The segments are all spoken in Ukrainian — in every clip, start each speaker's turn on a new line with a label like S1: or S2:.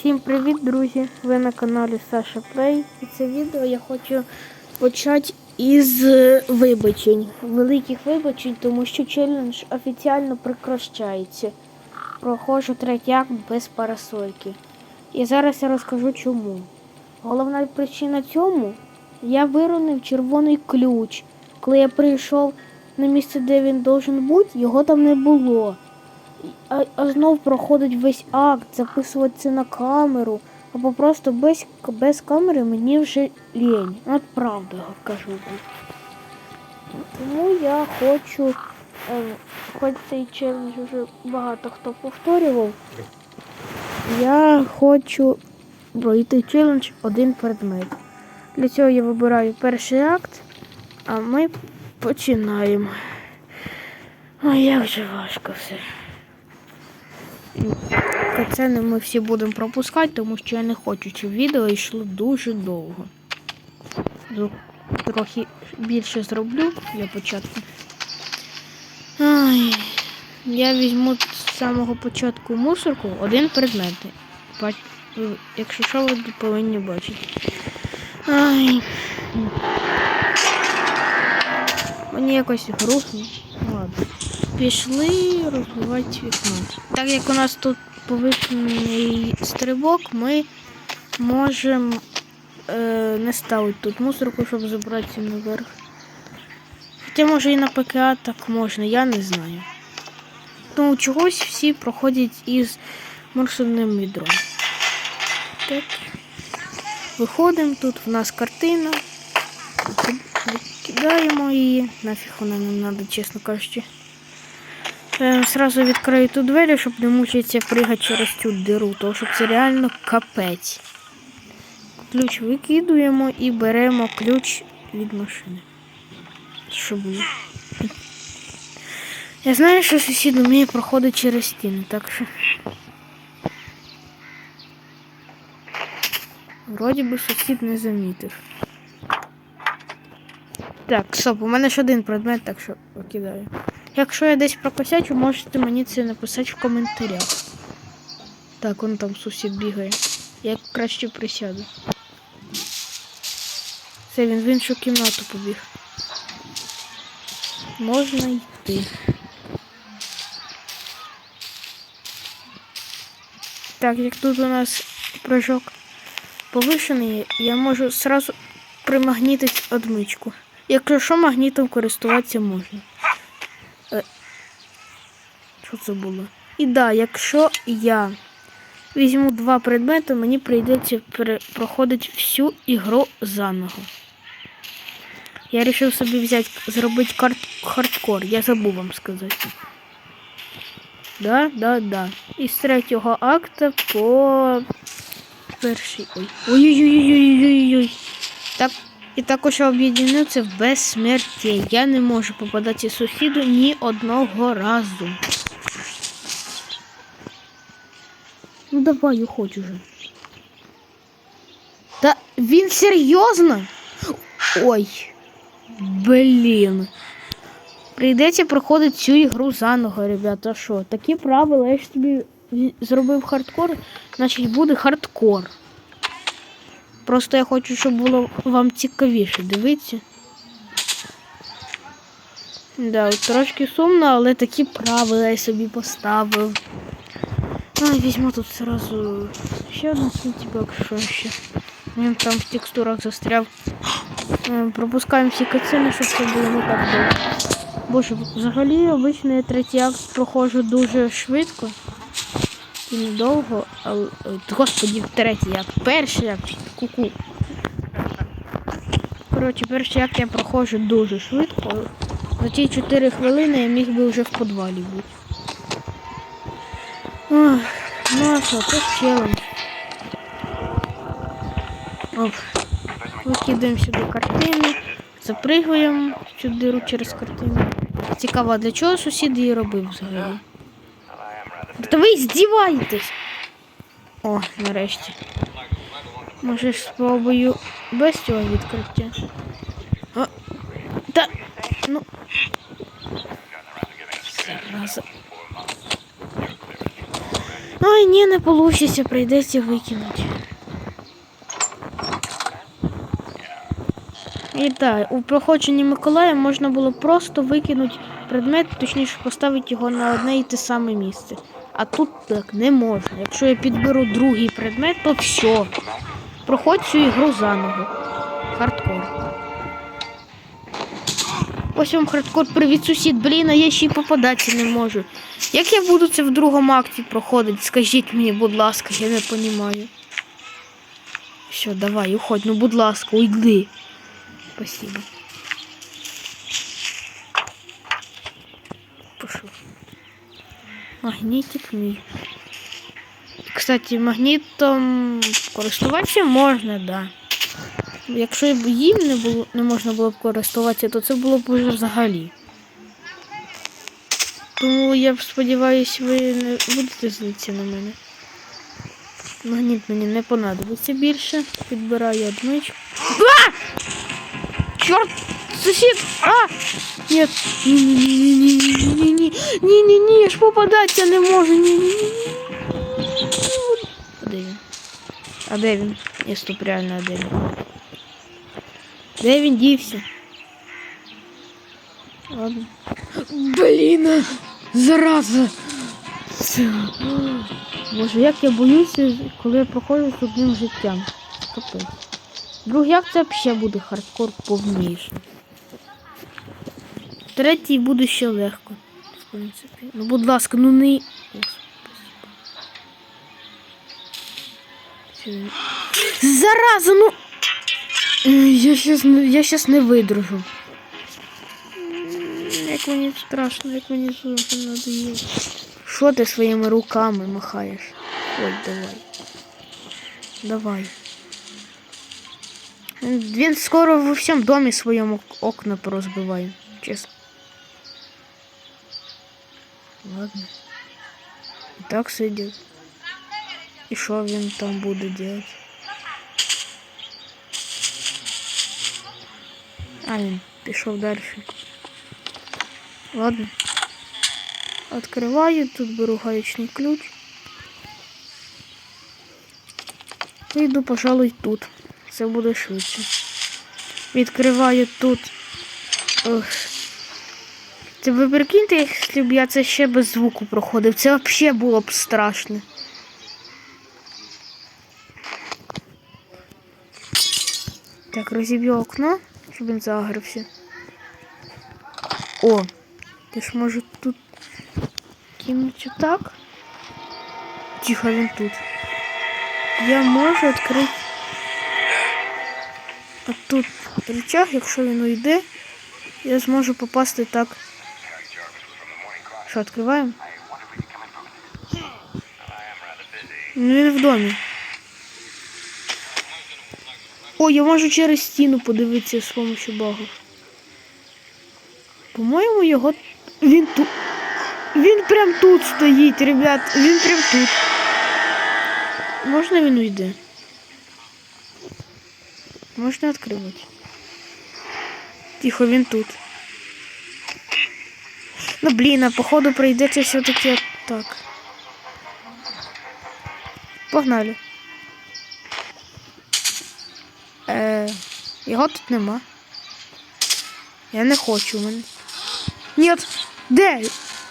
S1: Всім привіт, друзі! Ви на каналі Саша Плей. І це відео я хочу почати із е, вибачень. Великих вибачень, тому що челендж офіційно прекращається. Проходжу третій без парасольки. І зараз я розкажу чому. Головна причина цьому я виронив червоний ключ. Коли я прийшов на місце, де він должен бути, його там не було. А, а знов проходить весь акт, записувати це на камеру. Або просто без, без камери мені вже лінь. От правду я кажу. Тому я хочу, е, хоч цей челендж вже багато хто повторював, я хочу пройти челендж один предмет. Для цього я вибираю перший акт, а ми починаємо. Ой, як же важко все. Кацени ми всі будемо пропускати, тому що я не хочу, щоб відео йшло дуже довго. Трохи більше зроблю для початку. Ай, я візьму з самого початку мусорку один предмет. Якщо що, ви повинні бачити. Ай. Мені якось грустно. Ну, Ладно. Пішли розбивати вікно. Так як у нас тут повишений стрибок, ми можемо е, не ставити тут мусорку, щоб забратися наверх. Хоча може і на ПКА так можна, я не знаю. Тому чогось всі проходять із мусорним відром. Так. Виходимо, тут в нас картина. Викидаємо її. Нафіг вона нам треба, чесно кажучи. Е, Сразу відкрию ту двері, щоб не мучитися пригати через цю диру, тому що це реально капець. Ключ викидуємо і беремо ключ від машини. Що було? Я знаю, що сусід вміє проходити через стіни, так що. Вроді би сусід не замітив. Так, стоп, у мене ж один предмет, так що викидаю. Якщо я десь прокосячу, можете мені це написати в коментарях. Так, он там сусід бігає. Я краще присяду. Це він в іншу кімнату побіг. Можна йти. Так, як тут у нас прыжок повишений, я можу сразу примагнітити одмичку. Якщо магнітом користуватися можна. Е, Що це було? І да, якщо я візьму два предмети, мені прийдеться проходити всю ігру заново. Я вирішив собі взяти, зробити кар- хардкор, я забув вам сказати. Да, да, да. Із третього акта по перший. Ой. Ой-ой-ой-ой-ой-ой. Так, і також я об'єднаю це в безсмерті. Я не можу попадати сусіду ні одного разу. Ну давай, уходь уже. Та він серйозно? Ой. Блін. Прийдеться проходити цю ігру заново, ребята. Що? Такі правила, я ж тобі зробив хардкор, значить буде хардкор. Просто я хочу, щоб було вам цікавіше. Дивіться. Да, трошки сумно, але такі правила я собі поставив. Ай, візьму тут сразу ще один сентібок, що ще. Він там в текстурах застряв. Е, Пропускаємо всі кацини, щоб це було не так довго. Боже, взагалі обично я третій акт проходжу дуже швидко і недовго, але господі, третій акт, перший акт, ку-ку. Коротше, перший акт я проходжу дуже швидко. За ті 4 хвилини я міг би вже в підвалі бути. Ох, ну а що, це челендж. Оп. Викидаємо сюди картину, запригуємо диру через картину. Цікаво, для чого сусід її робив взагалі? Та ви здіваєтесь! О, нарешті. Може спробую без цього відкриття. О, та, ну. Зараза. Ай, Ой, ні, не вийде, прийдеться викинути. І так, у проходженні Миколая можна було просто викинути предмет, точніше поставити його на одне і те саме місце. А тут так не можна. Якщо я підберу другий предмет, то все. Проходь цю ігру заново. Хардкор. Ось вам хардкор, привіт, сусід. Блін, а я ще й попадатися не можу. Як я буду це в другому акті проходити? Скажіть мені, будь ласка, я не розумію. Все, давай, уходь, ну будь ласка, уйди. Спасибо. Пошел. Магнітик мій. Кстати, магнітом користуватися можна, да. Якщо б їм не було не можна було б користуватися, то це було б вже взагалі. Тому я сподіваюся, ви не будете злитися на мене. Магніт мені не понадобиться більше. Підбираю одничку. А! Чорт! Сосед! А! Нет! Ні-ні-ні-ні-ні-ні-ні! Ні-ні-ні, я ж попадать я не можу! Ні-ні-ні! А де він? А де він? Я стоп реально, а де він? Де він дівся? Ладно. Блін! Зараза! Боже, як я боюся, коли я проходжу з одним життям. Капець. Друг, як це взагалі буде хардкор повніше? Третій буде ще легко. В принципі. Ну, будь ласка, ну не. Зараза, ну. Я щас, не- я щас не видержу. Як мені страшно, як мені зовсім надоїло. Що ти своїми руками махаєш? Ой, давай. Давай. Він скоро во всьому домі своєму окна порозбиває. Чесно. Ладно. І так сидить. І що він там буде делать? А, він пішов далі. Ладно. Откриваю, тут беру гаечний ключ. Вийду, пожалуй, тут. Це буде швидше. Відкриваю тут. Ох. Це ви прикиньте, якщо б я це ще без звуку проходив. Це взагалі було б страшно. Так, розіб'ю окно, щоб він загрився. О, ти ж може тут кинуть так? Тихо, він тут. Я можу відкрити. А тут якщо він уйде, я зможу попасти так. Що, відкриваємо? Ну, він в домі. О, я можу через стіну подивитися з допомогою багу. По-моєму, його. Він тут. Він прям тут стоїть, ребят. Він прям тут. Можна він уйде? Можна відкривати. Тихо, він тут. Ну блін, а походу прийдеться все-таки так. Погнали. Е, його тут нема. Я не хочу в мене. Ні, де?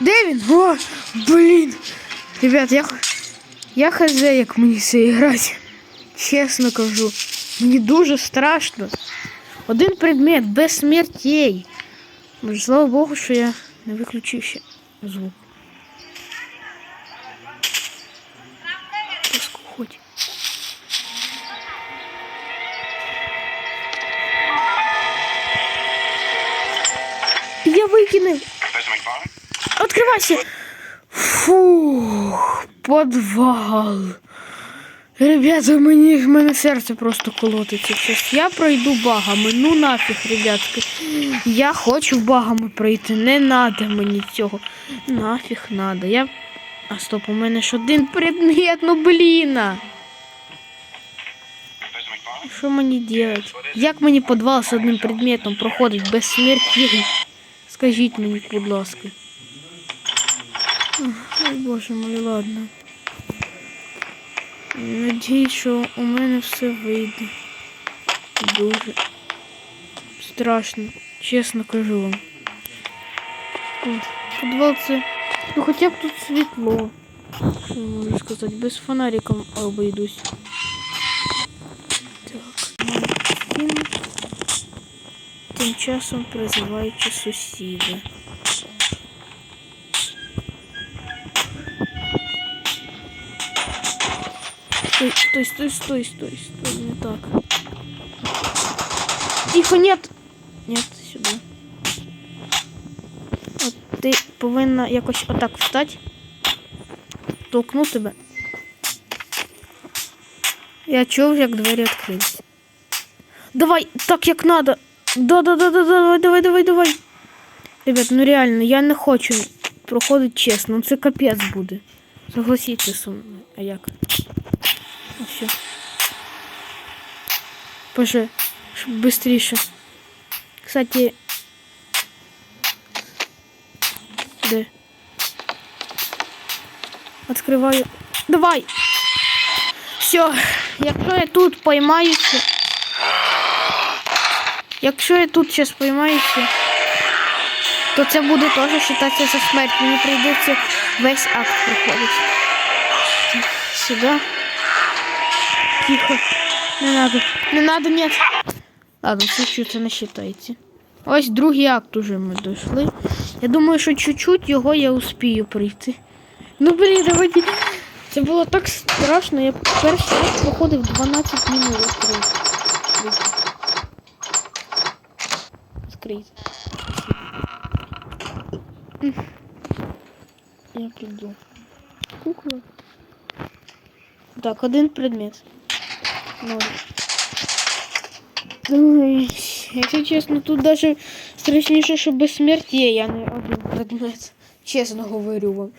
S1: Де він? О, блін. Ребят, я, я хз, як мені це грати. Чесно кажу. Мені дуже страшно. Один предмет без смертей. Слава Богу, що я не виключив ще звук. Хоть. Я викинув. Откривайся. Фух, подвал. Ребята, мені в мене серце просто колотиться. Щас я пройду багами. Ну нафіг, ребятки. Я хочу багами пройти. Не надо мені цього. Нафіг надо. Я. А стоп, у мене ж один предмет, ну бліна. Що мені делать? Як мені подвал з одним предметом проходить без смерті? Скажіть мені, будь ласка. Ой, боже мой, ладно. Надіюсь, що у мене все вийде. Дуже страшно, чесно кажу вам. От, Підвал це. Ну хоча б тут світло. Що я можу сказати? Без фонарика обійдусь. Так, Мартін. Тим часом призиваючи сусіди. Стой, стой, стой, стой, стой, стой, не так. Тихо, нет! Нет, сюди. От ти повинна якось отак встати. Толкну тебе. Я чув, як двері відкрились. Давай, так як надо. Да, да, да, да, давай, давай, давай, давай. Ребят, ну реально, я не хочу проходити чесно. Ну це капець буде. Согласіться со мною. А як? Все. Боже, щоб быстріше. Кстати. Де? Откриваю. Давай! Все, якщо я тут поймаюся. Якщо я тут зараз поймаюся, то це буде теж вважатися за смерть. Мені прийдеться весь акт проходити. Сюди. Тихо. Не надо. Не надо, нет. Ладно, шучу, це не вважається. Ось другий акт уже ми дійшли. Я думаю, що чуть-чуть його я успію прийти. Ну блін, давайте. Це було так страшно. Я перший раз проходив 12 минут. Відкрийте. Я піду. Кукла. Так, один предмет. Ой, якщо чесно, тут даже страшніше, що безсмерть є, я не один предмет. Чесно говорю вам.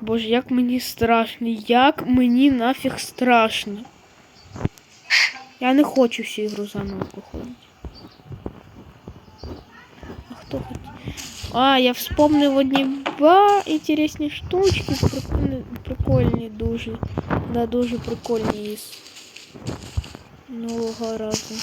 S1: Боже, як мені страшно, як мені нафіг страшно. Я не хочу всю ігру заново проходити. А хто хотів? А, я вспомнив одні ба інтересні штучки. Прикольні, прикольні дуже. Да, дуже прикольні із нового разу.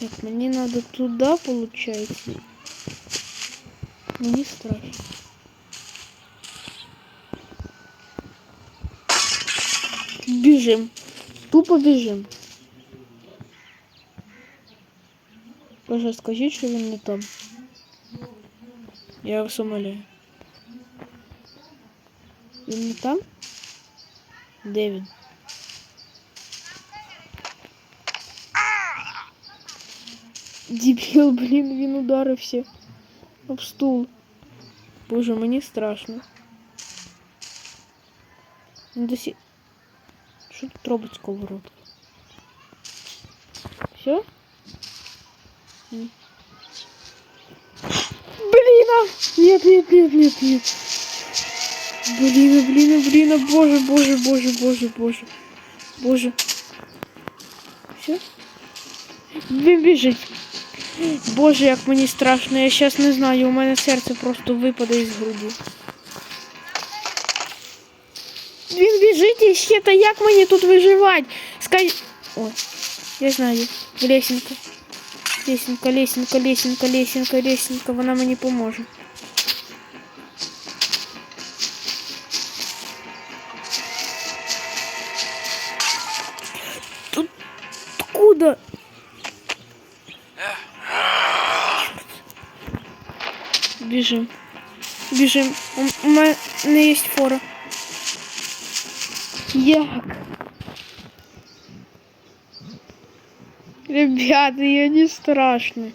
S1: Так, мені надо туда, получается. Мені страшно. Біжим. Тупо біжим. Боже, скажіть, що він не там. Я вас умоляю. Він не там? Де він? Дебіл, блін, він ударився об стул. Боже, мені страшно. Він досі... Що тут робить сковородка? Все? М. Блин, а! Нет, нет, нет, нет, нет. Блин, а, блин, а, блин, а, боже, боже, боже, боже, боже. Боже. Все? Він біжить. Боже, як мені страшно, я зараз не знаю, у мене серце просто випаде із груді. Він біжить і ще, та як мені тут виживати? Скай... Ой, я знаю. Лесенка. Лесенка, лесенка, лесенка, лесенка, лесенка, вона мені поможе. Біжим. Біжим. У, у мене є фора. Як? Ребята, я не страшно.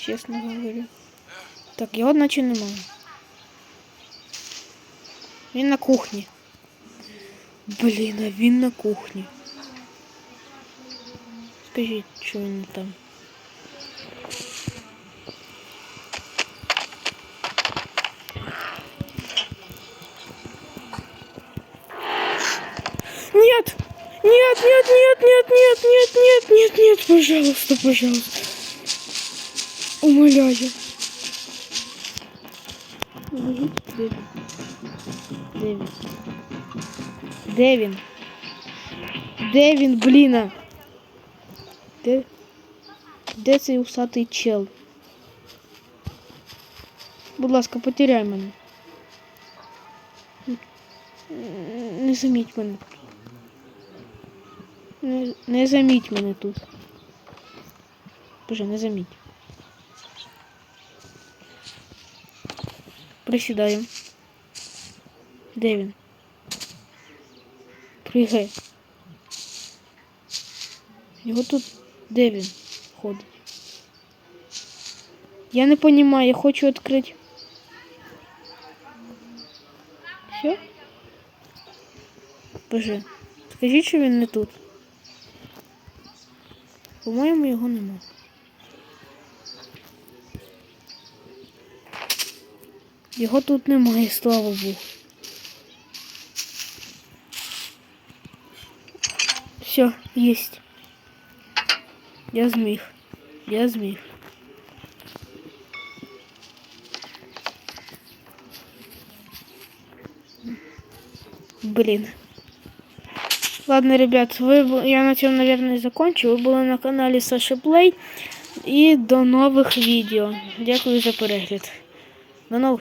S1: Чесно говорю. Так, його наче немає. Він на кухні. Блін, а він на кухні. Скажіть, що він не там. Пожалуйста, пожалуйста. Умоляю. Де він? Де він? Де він, бліна? Де цей усатий чел? Будь ласка, потеряй мене. Не заміть мене. Не, не заміть мене тут. Боже, не заміть. Присідаємо. Де він? Пригай. Його тут де він ходить? Я не понимаю, я хочу відкрити. Все? Боже, скажіть, що він не тут. По-моєму, його нема. Його тут немає, слава Богу. Все, есть. Я зміг. Я зміг. Блин. Ладно, ребят, вы, бу- я на этом, наверное, закончу. Ви були на каналі Саша Плей. І до нових відео. Дякую за перегляд. До нових